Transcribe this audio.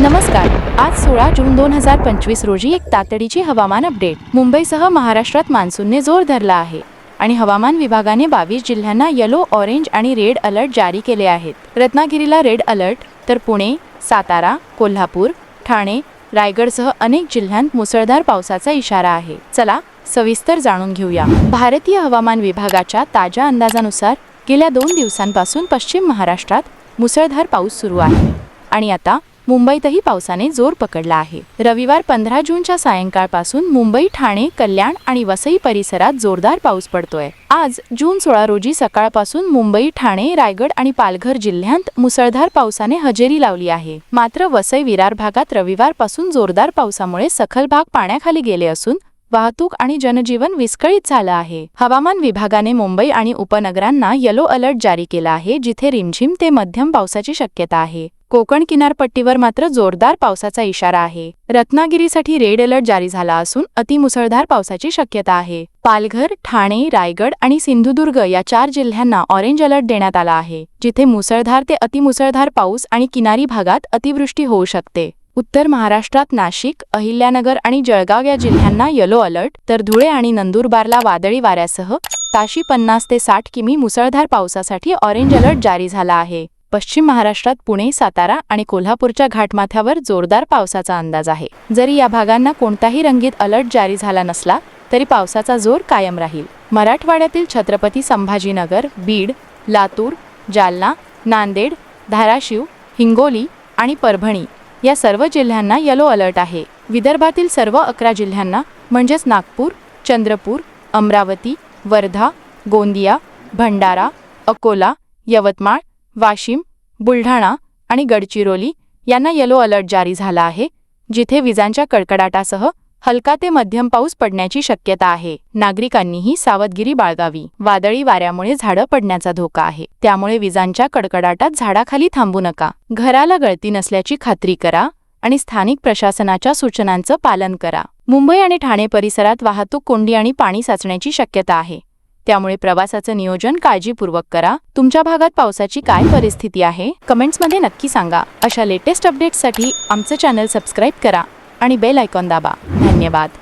नमस्कार. आज सोळा जून दोन हजार पंचवीस रोजी एक तातडीची हवामान अपडेट. मुंबईसह महाराष्ट्रात मान्सूनने जोर धरला आहे आणि हवामान विभागाने बावीस जिल्ह्यांना येलो ऑरेंज आणि रेड अलर्ट जारी केले आहेत. रत्नागिरीला रेड अलर्ट तर पुणे सातारा कोल्हापूर ठाणे रायगडसह अनेक जिल्ह्यांत मुसळधार पावसाचा इशारा आहे. चला सविस्तर जाणून घेऊया. भारतीय हवामान विभागाच्या ताज्या अंदाजानुसार गेल्या दोन दिवसांपासून पश्चिम महाराष्ट्रात मुसळधार पाऊस सुरू आहे. आणि आता मुंबईतही पावसाने जोर पकडला आहे. रविवार पंधरा जूनच्या सायंकाळपासून मुंबई ठाणे कल्याण आणि वसई परिसरात जोरदार पाऊस पडतोय. आज जून सोळा रोजी सकाळपासून मुंबई ठाणे रायगड आणि पालघर जिल्ह्यांत मुसळधार पावसाने हजेरी लावली आहे. मात्र वसई विरार भागात रविवारपासून जोरदार पावसामुळे सखल भाग पाण्याखाली गेले असून वाहतूक आणि जनजीवन विस्कळीत झालं आहे. हवामान विभागाने मुंबई आणि उपनगरांना येलो अलर्ट जारी केला आहे जिथे रिमझिम ते मध्यम पावसाची शक्यता आहे. कोकण किनारपट्टीवर मात्र जोरदार पावसाचा इशारा आहे. रत्नागिरीसाठी रेड अलर्ट जारी झाला असून अतिमुसळधार पावसाची शक्यता आहे. पालघर ठाणे रायगड आणि सिंधुदुर्ग या चार जिल्ह्यांना ऑरेंज अलर्ट देण्यात आला आहे जिथे मुसळधार ते अतिमुसळधार पाऊस आणि किनारी भागात अतिवृष्टी होऊ शकते. उत्तर महाराष्ट्रात नाशिक अहिल्यानगर आणि जळगाव या जिल्ह्यांना येलो अलर्ट तर धुळे आणि नंदुरबारला वादळी वाऱ्यासह ताशी पन्नास ते साठ किमी मुसळधार पावसासाठी ऑरेंज अलर्ट जारी झाला आहे. पश्चिम महाराष्ट्रात पुणे सातारा आणि कोल्हापूरच्या घाटमाथ्यावर जोरदार पावसाचा अंदाज आहे. जरी या भागांना कोणताही रंगीत अलर्ट जारी झाला नसला तरी पावसाचा जोर कायम राहील. मराठवाड्यातील छत्रपती संभाजीनगर बीड लातूर जालना नांदेड धाराशिव हिंगोली आणि परभणी या सर्व जिल्ह्यांना येलो अलर्ट आहे. विदर्भातील सर्व अकरा जिल्ह्यांना म्हणजेच नागपूर चंद्रपूर अमरावती वर्धा गोंदिया भंडारा अकोला यवतमाळ वाशिम बुलढाणा आणि गडचिरोली यांना येलो अलर्ट जारी झाला आहे जिथे विजांच्या कडकडाटासह हलका ते मध्यम पाऊस पडण्याची शक्यता आहे. नागरिकांनीही सावधगिरी बाळगावी. वादळी वाऱ्यामुळे झाडं पडण्याचा धोका आहे. त्यामुळे विजांच्या कडकडाटात झाडाखाली थांबू नका. घराला गळती नसल्याची खात्री करा आणि स्थानिक प्रशासनाच्या सूचनांचं पालन करा. मुंबई आणि ठाणे परिसरात वाहतूक कोंडी आणि पाणी साचण्याची शक्यता आहे. त्यामुळे प्रवासाचं नियोजन काळजीपूर्वक करा. तुमच्या भागात पावसाची काय परिस्थिती आहे? कमेंट्समध्ये नक्की सांगा. अशा लेटेस्ट अपडेट्ससाठी आमचं चॅनल सबस्क्राईब करा आणि बेल आयकॉन दाबा. धन्यवाद.